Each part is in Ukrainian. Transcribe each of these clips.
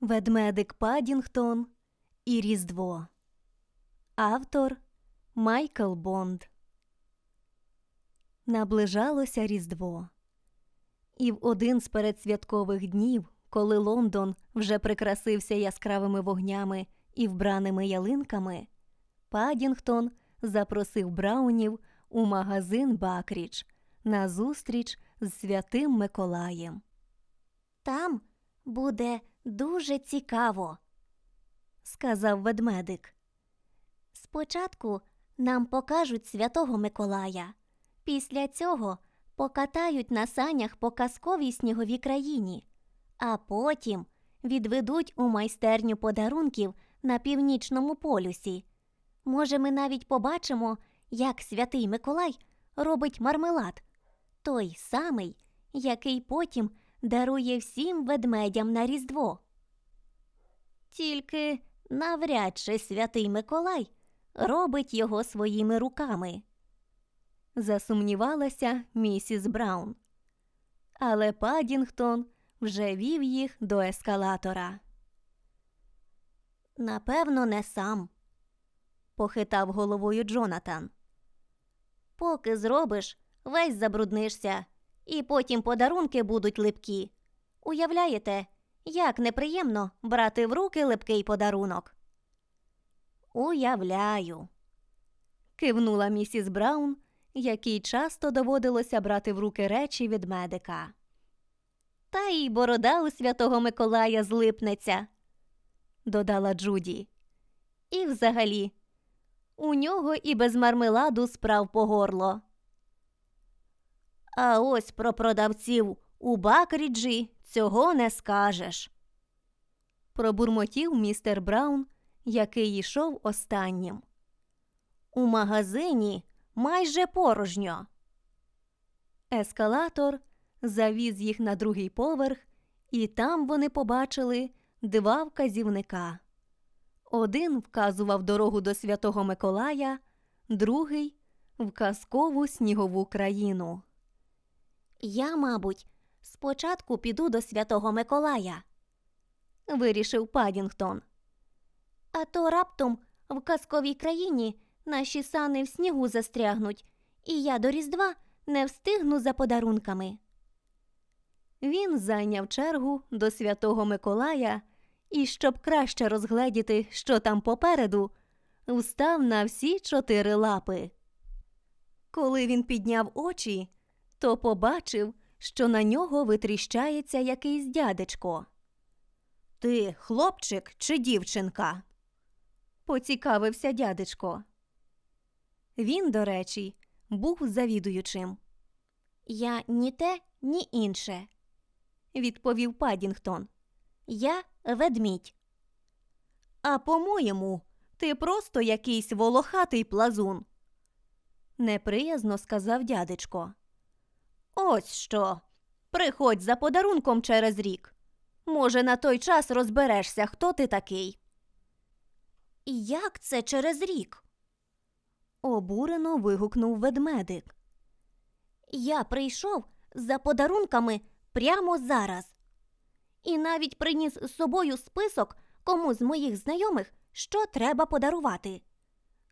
Ведмедик Падінгтон і Різдво. Автор Майкл Бонд. Наближалося Різдво. І в один з передсвяткових днів, коли Лондон вже прикрасився яскравими вогнями і вбраними ялинками, Падінгтон запросив Браунів у магазин Бакріч на зустріч з святим Миколаєм. Там буде дуже цікаво, сказав ведмедик. Спочатку нам покажуть святого Миколая. Після цього покатають на санях по казковій сніговій країні, а потім відведуть у майстерню подарунків на північному полюсі. Може, ми навіть побачимо, як святий Миколай робить мармелад, той самий, який потім дарує всім ведмедям на Різдво. Тільки навряд чи святий Миколай робить його своїми руками. Засумнівалася місіс Браун. Але Падінгтон вже вів їх до ескалатора. Напевно, не сам, похитав головою Джонатан. Поки зробиш, весь забруднишся, і потім подарунки будуть липкі. Уявляєте, як неприємно брати в руки липкий подарунок? Уявляю. кивнула місіс Браун, якій часто доводилося брати в руки речі від медика. Та й борода у святого Миколая злипнеться, додала Джуді. І взагалі, у нього і без мармеладу справ по горло. А ось про продавців у Бакріджі цього не скажеш. Пробурмотів містер Браун, який йшов останнім. У магазині майже порожньо. Ескалатор завіз їх на другий поверх, і там вони побачили два вказівника. Один вказував дорогу до Святого Миколая, другий в казкову снігову країну. Я, мабуть, спочатку піду до Святого Миколая, вирішив Падінгтон. А то раптом в казковій країні наші сани в снігу застрягнуть, і я до Різдва не встигну за подарунками. Він зайняв чергу до Святого Миколая і, щоб краще розгледіти, що там попереду, встав на всі чотири лапи. Коли він підняв очі, то побачив, що на нього витріщається якийсь дядечко. Ти хлопчик чи дівчинка? поцікавився дядечко. Він, до речі, був завідуючим. Я ні те, ні інше, відповів Падінгтон. Я ведмідь. А по-моєму, ти просто якийсь волохатий плазун, неприязно сказав дядечко. Ось що. Приходь за подарунком через рік. Може, на той час розберешся, хто ти такий. Як це через рік? обурено вигукнув ведмедик. Я прийшов за подарунками прямо зараз. І навіть приніс з собою список кому з моїх знайомих, що треба подарувати.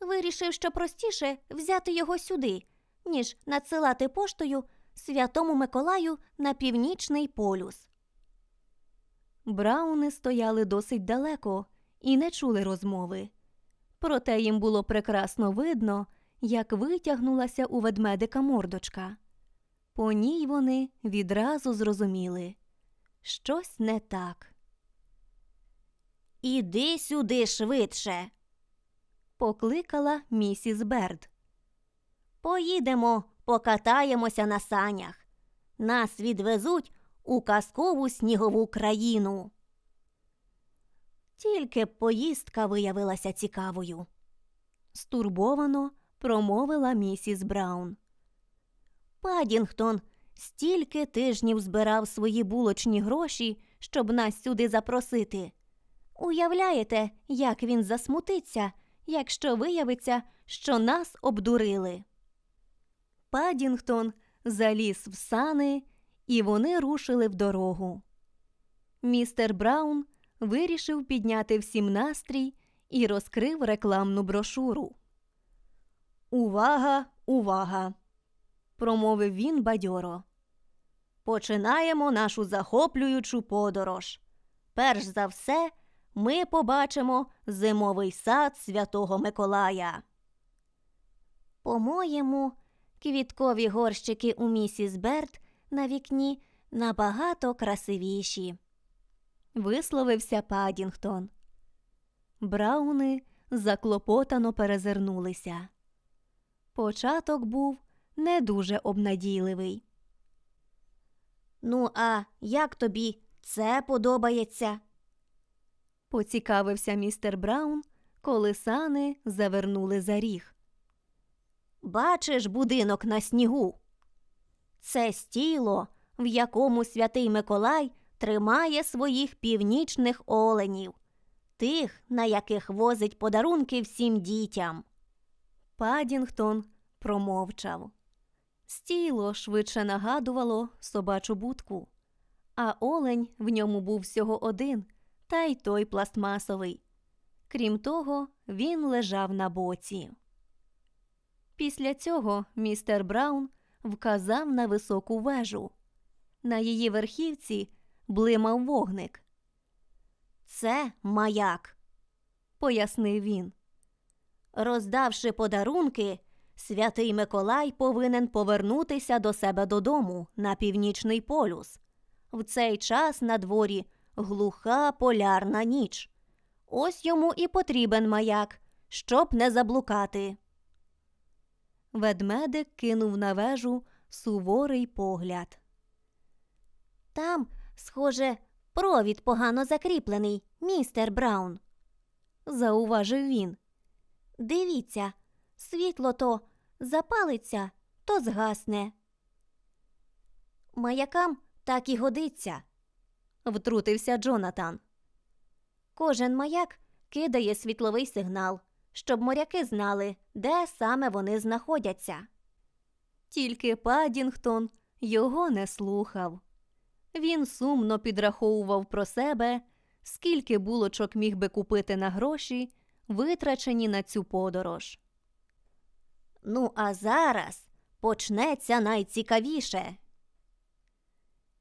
Вирішив, що простіше взяти його сюди, ніж надсилати поштою Святому Миколаю на північний полюс. Брауни стояли досить далеко і не чули розмови. Проте їм було прекрасно видно, як витягнулася у ведмедика мордочка. По ній вони відразу зрозуміли щось не так. Іди сюди швидше, покликала місіс Берд. Поїдемо, покатаємося на санях. Нас відвезуть у казкову снігову країну. Тільки поїздка виявилася цікавою. Стурбовано промовила місіс Браун. Падінгтон стільки тижнів збирав свої булочні гроші, щоб нас сюди запросити. Уявляєте, як він засмутиться, якщо виявиться, що нас обдурили. Падінгтон заліз в сани, і вони рушили в дорогу. Містер Браун вирішив підняти всім настрій і розкрив рекламну брошуру. Увага, увага! промовив він бадьоро. Починаємо нашу захоплюючу подорож. Перш за все, ми побачимо зимовий сад Святого Миколая. По-моєму, квіткові горщики у місіс Берт на вікні набагато красивіші, висловився Падінгтон. Брауни заклопотано перезирнулися. Початок був не дуже обнадійливий. Ну, а як тобі це подобається? поцікавився містер Браун, коли сани завернули за ріг. Бачиш будинок на снігу? Це стіло, в якому святий Миколай тримає своїх північних оленів, тих, на яких возить подарунки всім дітям. Падінгтон промовчав. Стіло швидше нагадувало собачу будку, а олень в ньому був всього один, та й той пластмасовий. Крім того, він лежав на боці. Після цього містер Браун вказав на високу вежу. На її верхівці блимав вогник. Це маяк, пояснив він. Роздавши подарунки, святий Миколай повинен повернутися до себе додому на північний полюс. В цей час на дворі глуха полярна ніч. Ось йому і потрібен маяк, щоб не заблукати. Ведмедик кинув на вежу суворий погляд. Там, схоже, провід погано закріплений, містер Браун, зауважив він. Дивіться, світло то запалиться, то згасне. Маякам так і годиться, втрутився Джонатан. Кожен маяк кидає світловий сигнал, щоб моряки знали, де саме вони знаходяться. Тільки Падінгтон його не слухав. Він сумно підраховував про себе, скільки булочок міг би купити на гроші, витрачені на цю подорож. Ну, а зараз почнеться найцікавіше.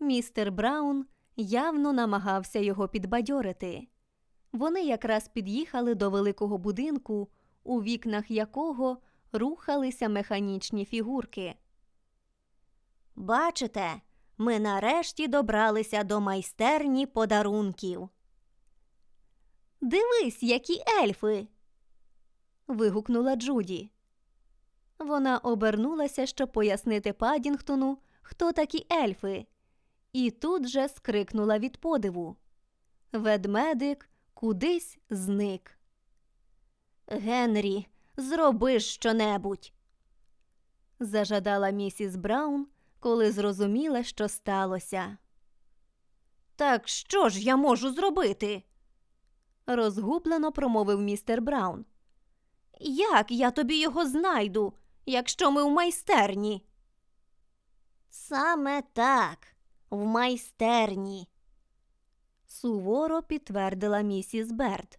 Містер Браун явно намагався його підбадьорити. Вони якраз під'їхали до великого будинку, у вікнах якого рухалися механічні фігурки. Бачите, ми нарешті добралися до майстерні подарунків. Дивись, які ельфи. вигукнула Джуді. Вона обернулася, щоб пояснити Падінгтону, хто такі ельфи, і тут же скрикнула від подиву. Ведмедик кудись зник. Генрі, зроби щонебудь. Зажадала місіс Браун, коли зрозуміла, що сталося. Так що ж я можу зробити? розгублено промовив містер Браун. Як я тобі його знайду, якщо ми в майстерні? Саме так, в майстерні, суворо підтвердила місіс Берт.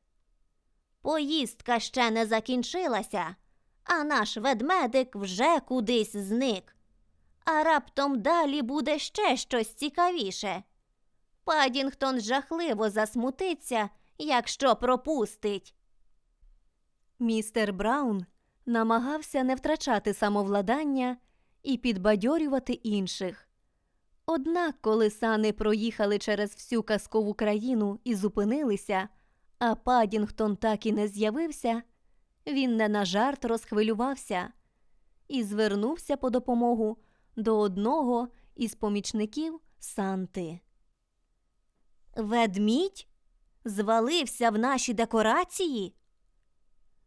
Поїздка ще не закінчилася, а наш ведмедик вже кудись зник. А раптом далі буде ще щось цікавіше. Падінгтон жахливо засмутиться, якщо пропустить. Містер Браун намагався не втрачати самовладання і підбадьорювати інших. Однак, коли сани проїхали через всю казкову країну і зупинилися, а Падінгтон так і не з'явився, він не на жарт розхвилювався і звернувся по допомогу до одного із помічників Санти. Ведмідь звалився в наші декорації?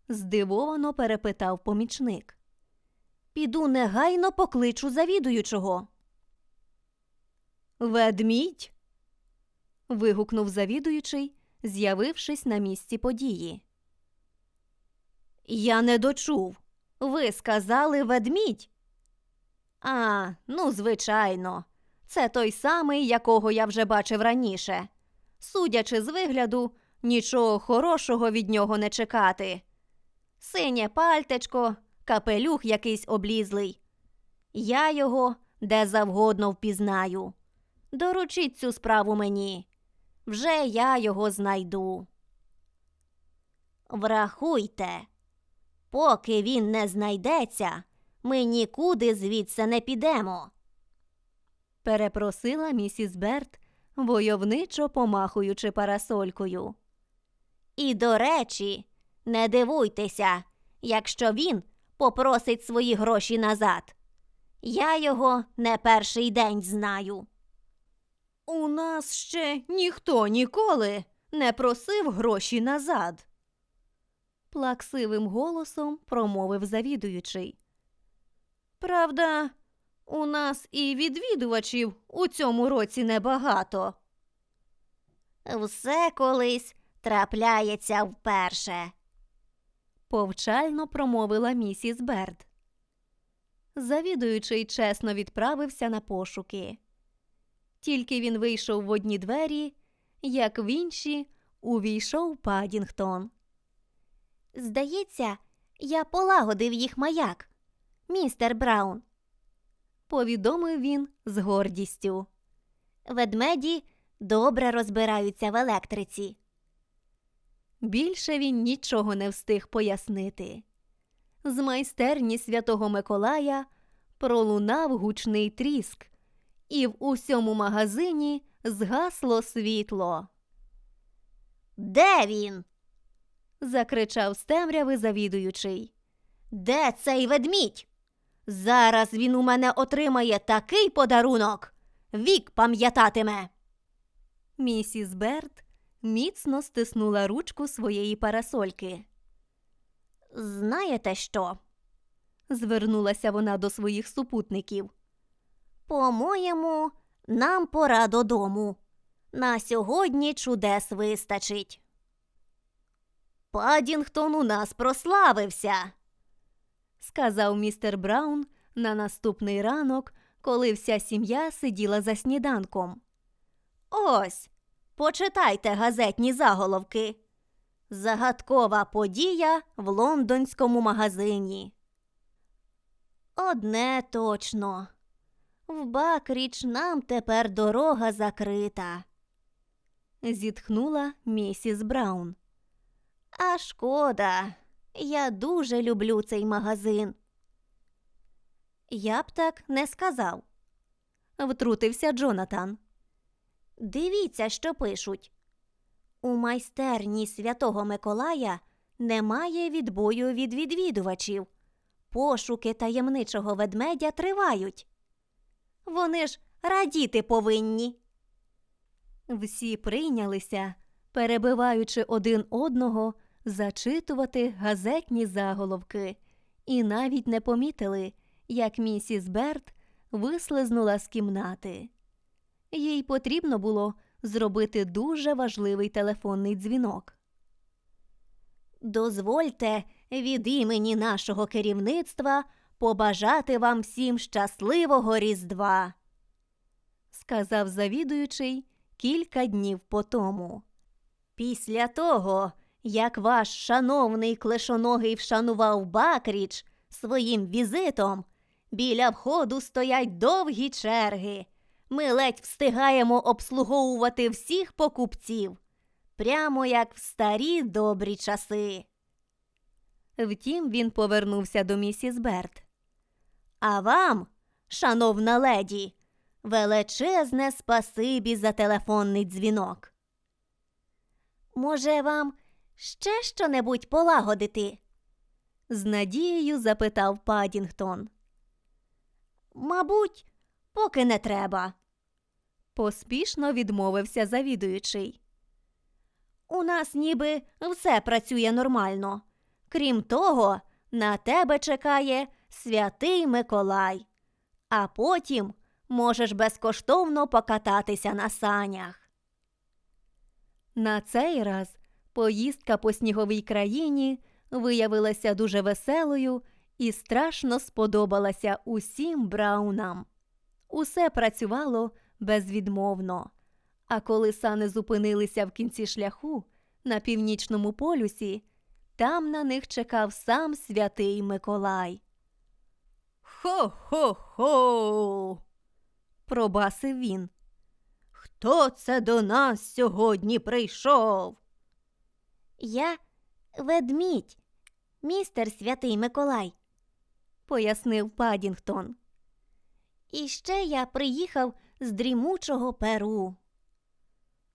здивовано перепитав помічник. Піду негайно покличу завідуючого. Ведмідь. вигукнув завідуючий, з'явившись на місці події. Я не дочув. Ви сказали ведмідь. А, ну, звичайно, це той самий, якого я вже бачив раніше. судячи з вигляду, нічого хорошого від нього не чекати. Синє пальтечко, капелюх якийсь облізлий. Я його де завгодно впізнаю. Доручіть цю справу мені. Вже я його знайду. Врахуйте, поки він не знайдеться, ми нікуди звідси не підемо. Перепросила місіс Берт, войовничо помахуючи парасолькою. І, до речі, не дивуйтеся, якщо він попросить свої гроші назад. Я його не перший день знаю. У нас ще ніхто ніколи не просив гроші назад. Плаксивим голосом промовив завідуючий. Правда, у нас і відвідувачів у цьому році небагато. Все колись трапляється вперше. Повчально промовила місіс Берд. Завідуючий чесно відправився на пошуки. Тільки він вийшов в одні двері, як в інші увійшов Падінгтон. Здається, я полагодив їх маяк, містер Браун, повідомив він з гордістю. Ведмеді добре розбираються в електриці. Більше він нічого не встиг пояснити. З майстерні святого Миколая пролунав гучний тріск, і в усьому магазині згасло світло. Де він? закричав з темряви завідуючий. Де цей ведмідь? Зараз він у мене отримає такий подарунок. Вік пам'ятатиме. Місіс Берт міцно стиснула ручку своєї парасольки. Знаєте що? звернулася вона до своїх супутників. По-моєму, нам пора додому. На сьогодні чудес вистачить. Падінгтон у нас прославився, сказав містер Браун на наступний ранок, коли вся сім'я сиділа за сніданком. Ось, почитайте газетні заголовки. Загадкова подія в лондонському магазині. Одне точно. В Бакріч нам тепер дорога закрита. Зітхнула місіс Браун. А шкода, я дуже люблю цей магазин. Я б так не сказав. Втрутився Джонатан. Дивіться, що пишуть. У майстерні святого Миколая немає відбою від відвідувачів. Пошуки таємничого ведмедя тривають. Вони ж радіти повинні. Всі прийнялися, перебиваючи один одного, зачитувати газетні заголовки, і навіть не помітили, як місіс Берт вислизнула з кімнати. Їй потрібно було зробити дуже важливий телефонний дзвінок. Дозвольте від імені нашого керівництва побажати вам всім щасливого Різдва, сказав завідуючий кілька днів по тому. Після того, як ваш шановний клешоногий вшанував Бакріч своїм візитом, біля входу стоять довгі черги. Ми ледь встигаємо обслуговувати всіх покупців, прямо як в старі добрі часи. Втім, він повернувся до місіс Берт. А вам, шановна леді, величезне спасибі за телефонний дзвінок. Може, вам ще щонебудь полагодити? з надією запитав Падінгтон. Мабуть, поки не треба. Поспішно відмовився завідуючий. У нас ніби все працює нормально. Крім того, на тебе чекає святий Миколай, а потім можеш безкоштовно покататися на санях. На цей раз поїздка по сніговій країні виявилася дуже веселою і страшно сподобалася усім браунам. Усе працювало безвідмовно, А коли сани зупинилися в кінці шляху на північному полюсі, там на них чекав сам святий Миколай. Хо-хо-хо. пробасив він. Хто це до нас сьогодні прийшов? Я ведмідь, містер Святий Миколай. пояснив Падінгтон. І ще я приїхав з дрімучого Перу.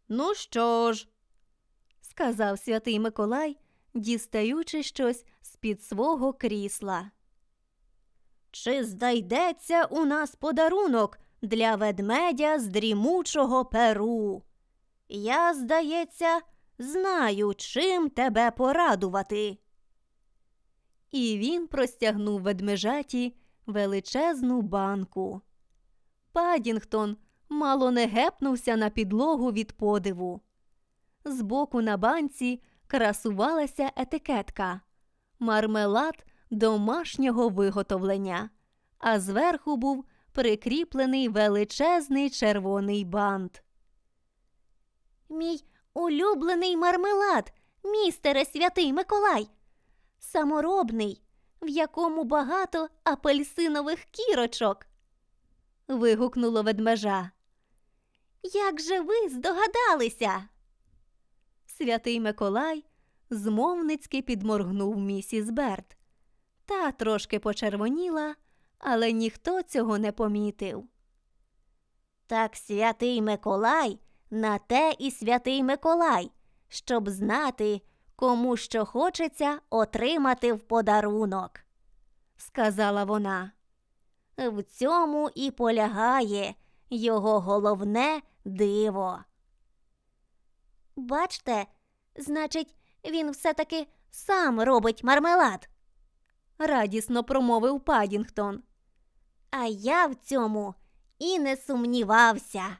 Ну що ж, сказав святий Миколай, дістаючи щось з-під свого крісла. Чи знайдеться у нас подарунок для ведмедя з дрімучого перу? Я, здається, знаю, чим тебе порадувати. І він простягнув ведмежаті величезну банку. Падінгтон мало не гепнувся на підлогу від подиву. Збоку на банці красувалася етикетка мармелад домашнього виготовлення, а зверху був прикріплений величезний червоний бант. Мій улюблений мармелад, містере Святий Миколай. Саморобний, в якому багато апельсинових кірочок. Вигукнуло ведмежа. Як же ви здогадалися? Святий Миколай змовницьки підморгнув місіс Берт. Та трошки почервоніла, але ніхто цього не помітив. Так святий Миколай на те і святий Миколай, щоб знати, кому що хочеться отримати в подарунок. Сказала вона. В цьому і полягає його головне диво. Бачте, значить, він все-таки сам робить мармелад. Радісно промовив Падінгтон. А я в цьому і не сумнівався.